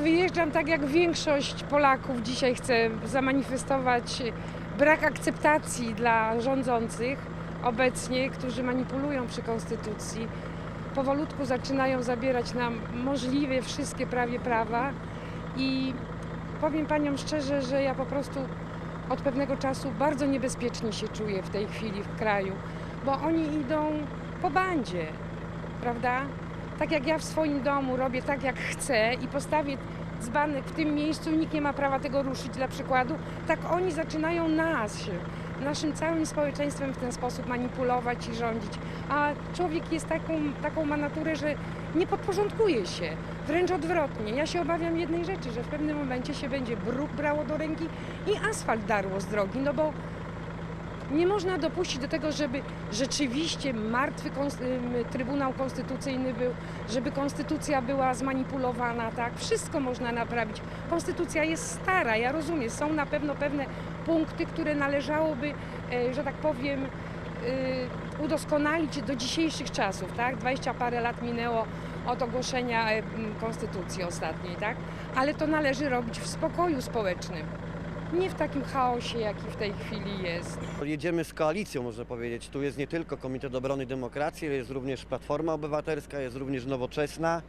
wyjeżdżam tak jak większość Polaków dzisiaj chcę zamanifestować brak akceptacji dla rządzących obecnie, którzy manipulują przy konstytucji. Powolutku zaczynają zabierać nam możliwie wszystkie prawie prawa i powiem paniom szczerze, że ja po prostu od pewnego czasu bardzo niebezpiecznie się czuję w tej chwili w kraju, bo oni idą po bandzie, prawda? Tak jak ja w swoim domu robię tak jak chcę i postawię dzbanek w tym miejscu nikt nie ma prawa tego ruszyć dla przykładu, tak oni zaczynają nas, naszym całym społeczeństwem w ten sposób manipulować i rządzić. A człowiek jest taką, taką ma naturę, że nie podporządkuje się, wręcz odwrotnie. Ja się obawiam jednej rzeczy, że w pewnym momencie się będzie bruk brało do ręki i asfalt darło z drogi, no bo nie można dopuścić do tego, żeby rzeczywiście martwy Trybunał Konstytucyjny był, żeby konstytucja była zmanipulowana, tak? Wszystko można naprawić. Konstytucja jest stara, ja rozumiem, są na pewno pewne punkty, które należałoby, e, że tak powiem, y, udoskonalić do dzisiejszych czasów, tak? 20 parę lat minęło od ogłoszenia e, konstytucji ostatniej, tak? Ale to należy robić w spokoju społecznym. Nie w takim chaosie, jaki w tej chwili jest. Jedziemy z koalicją, można powiedzieć. Tu jest nie tylko Komitet Obrony Demokracji, jest również Platforma Obywatelska, jest również Nowoczesna.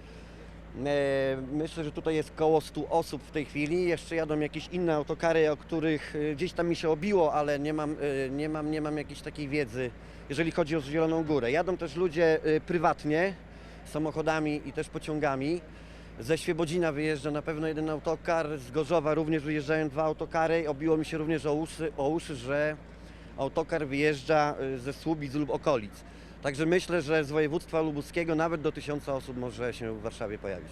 E, Myślę, że tutaj jest koło 100 osób w tej chwili. Jeszcze jadą jakieś inne autokary, o których e, gdzieś tam mi się obiło, ale nie mam, e, nie mam, nie mam jakiejś takiej wiedzy, jeżeli chodzi o Zieloną Górę. Jadą też ludzie prywatnie, samochodami i też pociągami. Ze Świebodzina wyjeżdża na pewno jeden autokar, z Gorzowa również wyjeżdżają dwa autokary. Obiło mi się również o uszy, o uszy że autokar wyjeżdża y, ze Słubic lub okolic. Także myślę, że z województwa lubuskiego nawet do tysiąca osób może się w Warszawie pojawić.